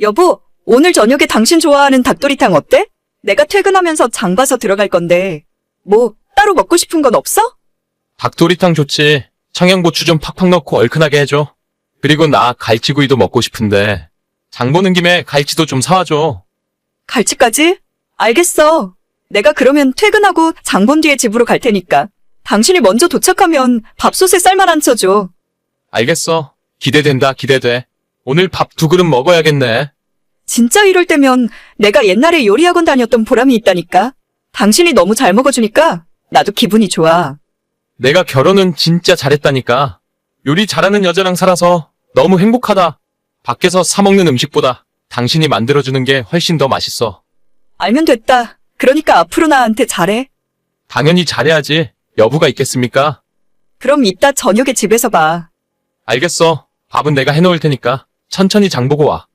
여보, 오늘 저녁에 당신 좋아하는 닭도리탕 어때? 내가 퇴근하면서 장 봐서 들어갈 건데. 뭐, 따로 먹고 싶은 건 없어? 닭도리탕 좋지. 청양고추 좀 팍팍 넣고 얼큰하게 해줘. 그리고 나 갈치구이도 먹고 싶은데 장 보는 김에 갈치도 좀 사와줘. 갈치까지? 알겠어. 내가 그러면 퇴근하고 장 본 뒤에 집으로 갈 테니까. 당신이 먼저 도착하면 밥솥에 쌀만 안 쳐줘. 알겠어. 기대된다, 기대돼. 오늘 밥 두 그릇 먹어야겠네. 진짜 이럴 때면 내가 옛날에 요리학원 다녔던 보람이 있다니까. 당신이 너무 잘 먹어주니까 나도 기분이 좋아. 내가 결혼은 진짜 잘했다니까. 요리 잘하는 여자랑 살아서 너무 행복하다. 밖에서 사 먹는 음식보다 당신이 만들어주는 게 훨씬 더 맛있어. 알면 됐다. 그러니까 앞으로 나한테 잘해. 당연히 잘해야지. 여부가 있겠습니까? 그럼 이따 저녁에 집에서 봐. 알겠어. 밥은 내가 해놓을 테니까 천천히 장 보고 와.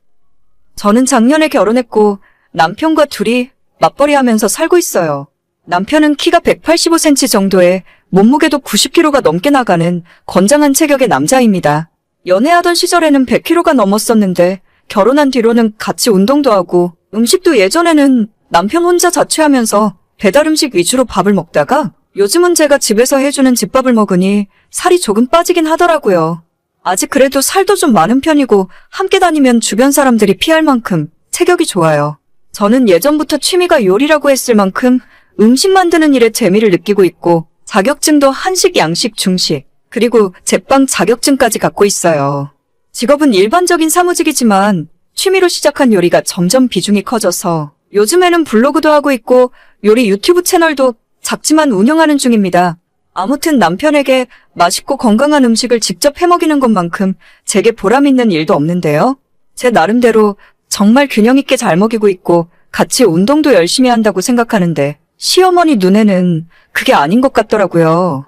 저는 작년에 결혼했고 남편과 둘이 맞벌이 하면서 살고 있어요. 남편은 키가 185cm 정도에 몸무게도 90kg가 넘게 나가는 건장한 체격의 남자입니다. 연애하던 시절에는 100kg가 넘었었는데 결혼한 뒤로는 같이 운동도 하고 음식도 예전에는 남편 혼자 자취하면서 배달 음식 위주로 밥을 먹다가 요즘은 제가 집에서 해주는 집밥을 먹으니 살이 조금 빠지긴 하더라고요. 아직 그래도 살도 좀 많은 편이고 함께 다니면 주변 사람들이 피할 만큼 체격이 좋아요. 저는 예전부터 취미가 요리라고 했을 만큼 음식 만드는 일에 재미를 느끼고 있고 자격증도 한식, 양식, 중식 그리고 제빵 자격증까지 갖고 있어요. 직업은 일반적인 사무직이지만 취미로 시작한 요리가 점점 비중이 커져서 요즘에는 블로그도 하고 있고 요리 유튜브 채널도 작지만 운영하는 중입니다. 아무튼 남편에게 맛있고 건강한 음식을 직접 해먹이는 것만큼 제게 보람 있는 일도 없는데요. 제 나름대로 정말 균형 있게 잘 먹이고 있고 같이 운동도 열심히 한다고 생각하는데 시어머니 눈에는 그게 아닌 것 같더라고요.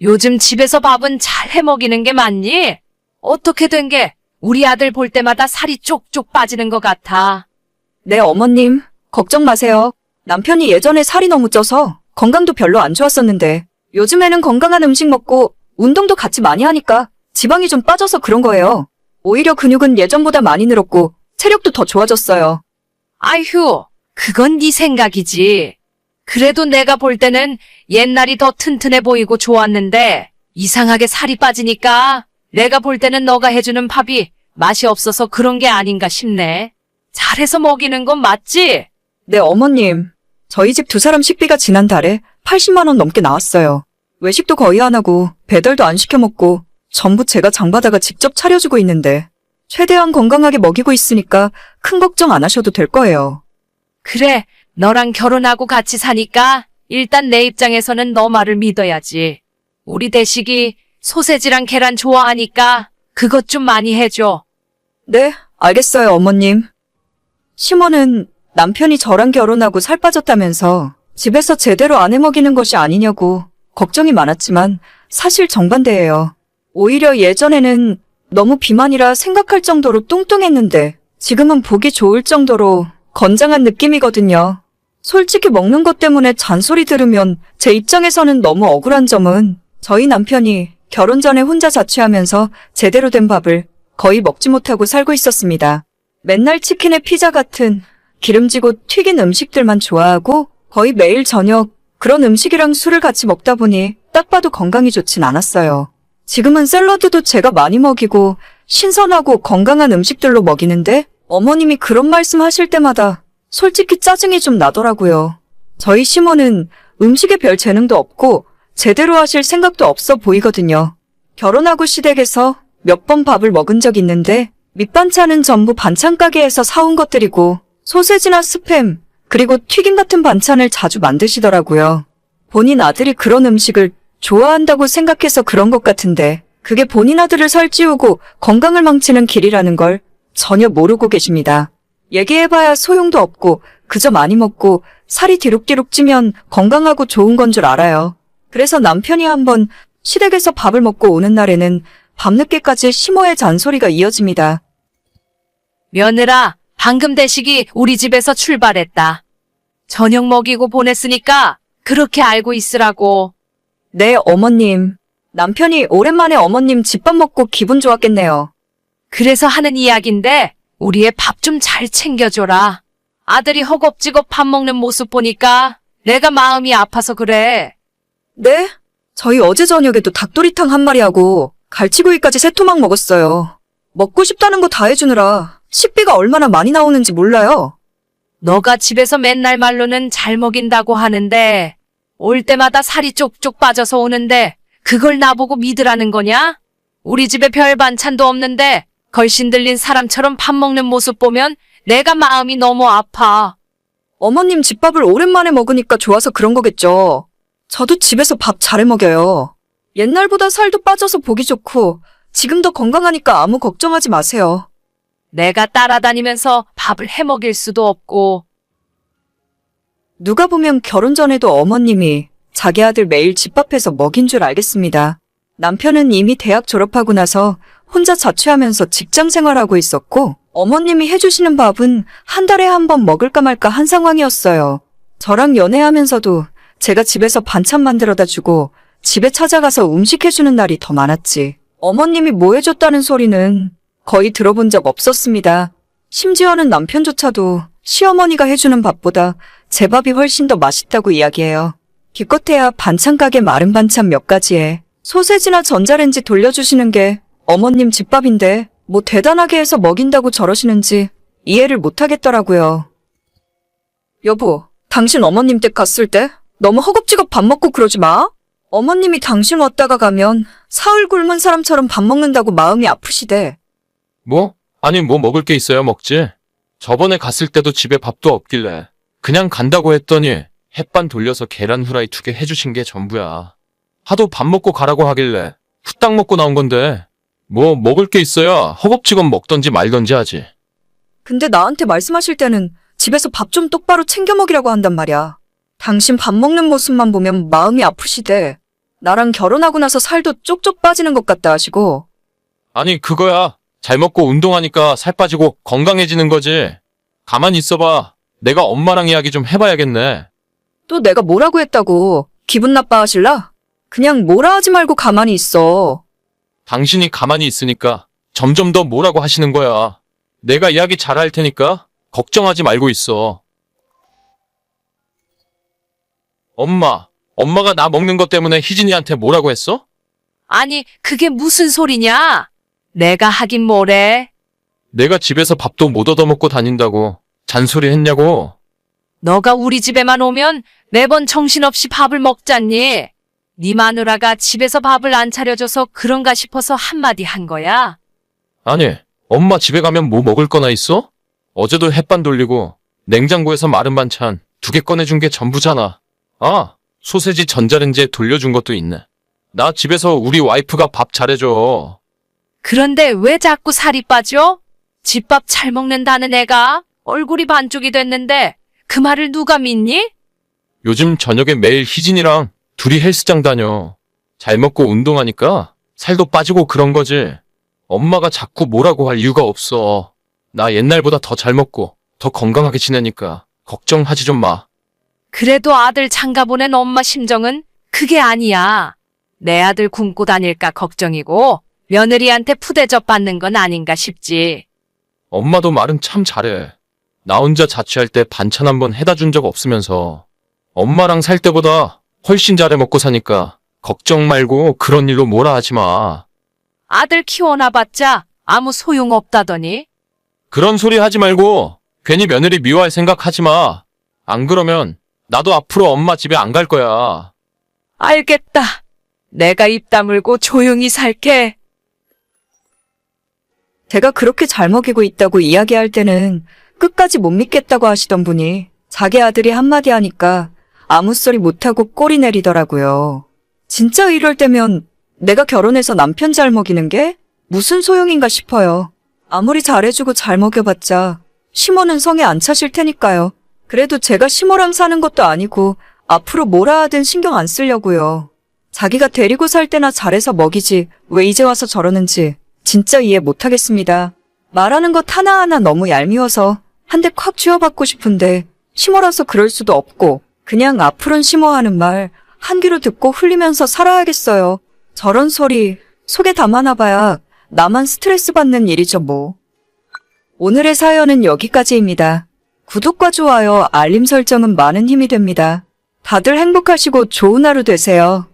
요즘 집에서 밥은 잘 해먹이는 게 맞니? 어떻게 된 게 우리 아들 볼 때마다 살이 쪽쪽 빠지는 것 같아. 네, 어머님. 걱정 마세요. 남편이 예전에 살이 너무 쪄서 건강도 별로 안 좋았었는데 요즘에는 건강한 음식 먹고 운동도 같이 많이 하니까 지방이 좀 빠져서 그런 거예요. 오히려 근육은 예전보다 많이 늘었고 체력도 더 좋아졌어요. 아휴, 그건 네 생각이지. 그래도 내가 볼 때는 옛날이 더 튼튼해 보이고 좋았는데 이상하게 살이 빠지니까 내가 볼 때는 너가 해주는 밥이 맛이 없어서 그런 게 아닌가 싶네. 잘해서 먹이는 건 맞지? 네, 어머님. 저희 집 두 사람 식비가 지난달에 80만 원 넘게 나왔어요. 외식도 거의 안 하고 배달도 안 시켜 먹고 전부 제가 장바다가 직접 차려주고 있는데 최대한 건강하게 먹이고 있으니까 큰 걱정 안 하셔도 될 거예요. 그래, 너랑 결혼하고 같이 사니까 일단 내 입장에서는 너 말을 믿어야지. 우리 대식이 소세지랑 계란 좋아하니까 그것 좀 많이 해줘. 네, 알겠어요, 어머님. 시모는 남편이 저랑 결혼하고 살 빠졌다면서 집에서 제대로 안 해먹이는 것이 아니냐고 걱정이 많았지만 사실 정반대예요. 오히려 예전에는 너무 비만이라 생각할 정도로 뚱뚱했는데 지금은 보기 좋을 정도로 건장한 느낌이거든요. 솔직히 먹는 것 때문에 잔소리 들으면 제 입장에서는 너무 억울한 점은 저희 남편이 결혼 전에 혼자 자취하면서 제대로 된 밥을 거의 먹지 못하고 살고 있었습니다. 맨날 치킨에 피자 같은 기름지고 튀긴 음식들만 좋아하고 거의 매일 저녁 그런 음식이랑 술을 같이 먹다 보니 딱 봐도 건강이 좋진 않았어요. 지금은 샐러드도 제가 많이 먹이고 신선하고 건강한 음식들로 먹이는데 어머님이 그런 말씀 하실 때마다 솔직히 짜증이 좀 나더라고요. 저희 시모는 음식에 별 재능도 없고 제대로 하실 생각도 없어 보이거든요. 결혼하고 시댁에서 몇 번 밥을 먹은 적 있는데 밑반찬은 전부 반찬 가게에서 사온 것들이고 소세지나 스팸 그리고 튀김 같은 반찬을 자주 만드시더라고요. 본인 아들이 그런 음식을 좋아한다고 생각해서 그런 것 같은데 그게 본인 아들을 살찌우고 건강을 망치는 길이라는 걸 전혀 모르고 계십니다. 얘기해봐야 소용도 없고 그저 많이 먹고 살이 뒤룩뒤룩 찌면 건강하고 좋은 건 줄 알아요. 그래서 남편이 한번 시댁에서 밥을 먹고 오는 날에는 밤늦게까지 시모의 잔소리가 이어집니다. 며느라, 방금 대식이 우리 집에서 출발했다. 저녁 먹이고 보냈으니까 그렇게 알고 있으라고. 네, 어머님. 남편이 오랜만에 어머님 집밥 먹고 기분 좋았겠네요. 그래서 하는 이야긴데 우리 애밥좀 잘 챙겨줘라. 아들이 허겁지겁 밥 먹는 모습 보니까 내가 마음이 아파서 그래. 네? 저희 어제 저녁에도 닭도리탕 한 마리하고 갈치구이까지 세 토막 먹었어요. 먹고 싶다는 거 다 해주느라 식비가 얼마나 많이 나오는지 몰라요. 너가 집에서 맨날 말로는 잘 먹인다고 하는데 올 때마다 살이 쪽쪽 빠져서 오는데 그걸 나보고 믿으라는 거냐? 우리 집에 별 반찬도 없는데 걸신 들린 사람처럼 밥 먹는 모습 보면 내가 마음이 너무 아파. 어머님 집밥을 오랜만에 먹으니까 좋아서 그런 거겠죠. 저도 집에서 밥 잘해 먹여요. 옛날보다 살도 빠져서 보기 좋고 지금 더 건강하니까 아무 걱정하지 마세요. 내가 따라다니면서 밥을 해 먹일 수도 없고 누가 보면 결혼 전에도 어머님이 자기 아들 매일 집밥해서 먹인 줄 알겠습니다. 남편은 이미 대학 졸업하고 나서 혼자 자취하면서 직장 생활하고 있었고 어머님이 해주시는 밥은 한 달에 한 번 먹을까 말까 한 상황이었어요. 저랑 연애하면서도 제가 집에서 반찬 만들어다 주고 집에 찾아가서 음식 해주는 날이 더 많았지. 어머님이 뭐 해줬다는 소리는 거의 들어본 적 없었습니다. 심지어는 남편조차도 시어머니가 해주는 밥보다 제 밥이 훨씬 더 맛있다고 이야기해요. 기껏해야 반찬 가게 마른 반찬 몇 가지에 소세지나 전자레인지 돌려주시는 게 어머님 집밥인데 뭐 대단하게 해서 먹인다고 저러시는지 이해를 못하겠더라고요. 여보, 당신 어머님 댁 갔을 때 너무 허겁지겁 밥 먹고 그러지 마. 어머님이 당신 왔다가 가면 사흘 굶은 사람처럼 밥 먹는다고 마음이 아프시대. 뭐? 아니, 뭐 먹을 게 있어야 먹지. 저번에 갔을 때도 집에 밥도 없길래 그냥 간다고 했더니 햇반 돌려서 계란 후라이 두 개 해주신 게 전부야. 하도 밥 먹고 가라고 하길래 후딱 먹고 나온 건데 뭐 먹을 게 있어야 허겁지겁 먹던지 말던지 하지. 근데 나한테 말씀하실 때는 집에서 밥 좀 똑바로 챙겨 먹이라고 한단 말이야. 당신 밥 먹는 모습만 보면 마음이 아프시대. 나랑 결혼하고 나서 살도 쪽쪽 빠지는 것 같다 하시고. 아니, 그거야. 잘 먹고 운동하니까 살 빠지고 건강해지는 거지. 가만히 있어봐. 내가 엄마랑 이야기 좀 해봐야겠네. 또 내가 뭐라고 했다고 기분 나빠 하실라? 그냥 뭐라 하지 말고 가만히 있어. 당신이 가만히 있으니까 점점 더 뭐라고 하시는 거야. 내가 이야기 잘 할 테니까 걱정하지 말고 있어. 엄마, 엄마가 나 먹는 것 때문에 희진이한테 뭐라고 했어? 아니 그게 무슨 소리냐? 내가 하긴 뭐래? 내가 집에서 밥도 못 얻어먹고 다닌다고 잔소리 했냐고. 너가 우리 집에만 오면 매번 정신없이 밥을 먹잖니. 네 마누라가 집에서 밥을 안 차려줘서 그런가 싶어서 한마디 한 거야. 아니, 엄마 집에 가면 뭐 먹을 거나 있어? 어제도 햇반 돌리고 냉장고에서 마른 반찬 두 개 꺼내준 게 전부잖아. 아, 소세지 전자레인지에 돌려준 것도 있네. 나 집에서 우리 와이프가 밥 잘해줘. 그런데 왜 자꾸 살이 빠져? 집밥 잘 먹는다는 애가 얼굴이 반쪽이 됐는데 그 말을 누가 믿니? 요즘 저녁에 매일 희진이랑 둘이 헬스장 다녀. 잘 먹고 운동하니까 살도 빠지고 그런 거지. 엄마가 자꾸 뭐라고 할 이유가 없어. 나 옛날보다 더 잘 먹고 더 건강하게 지내니까 걱정하지 좀 마. 그래도 아들 장가 보낸 엄마 심정은 그게 아니야. 내 아들 굶고 다닐까 걱정이고 며느리한테 푸대접 받는 건 아닌가 싶지. 엄마도 말은 참 잘해. 나 혼자 자취할 때 반찬 한번 해다 준 적 없으면서 엄마랑 살 때보다 훨씬 잘해 먹고 사니까 걱정 말고 그런 일로 뭐라 하지 마. 아들 키워놔봤자 아무 소용 없다더니. 그런 소리 하지 말고 괜히 며느리 미워할 생각 하지 마. 안 그러면 나도 앞으로 엄마 집에 안 갈 거야. 알겠다. 내가 입 다물고 조용히 살게. 제가 그렇게 잘 먹이고 있다고 이야기할 때는 끝까지 못 믿겠다고 하시던 분이 자기 아들이 한마디 하니까 아무 소리 못하고 꼬리 내리더라고요. 진짜 이럴 때면 내가 결혼해서 남편 잘 먹이는 게 무슨 소용인가 싶어요. 아무리 잘해주고 잘 먹여봤자 시모는 성에 안 차실 테니까요. 그래도 제가 시모랑 사는 것도 아니고 앞으로 뭐라 하든 신경 안 쓰려고요. 자기가 데리고 살 때나 잘해서 먹이지 왜 이제 와서 저러는지 진짜 이해 못하겠습니다. 말하는 것 하나하나 너무 얄미워서 한 대 콱 쥐어받고 싶은데 심어라서 그럴 수도 없고 그냥 앞으론 심어하는 말 한 귀로 듣고 흘리면서 살아야겠어요. 저런 소리 속에 담아놔봐야 나만 스트레스 받는 일이죠 뭐. 오늘의 사연은 여기까지입니다. 구독과 좋아요, 알림 설정은 많은 힘이 됩니다. 다들 행복하시고 좋은 하루 되세요.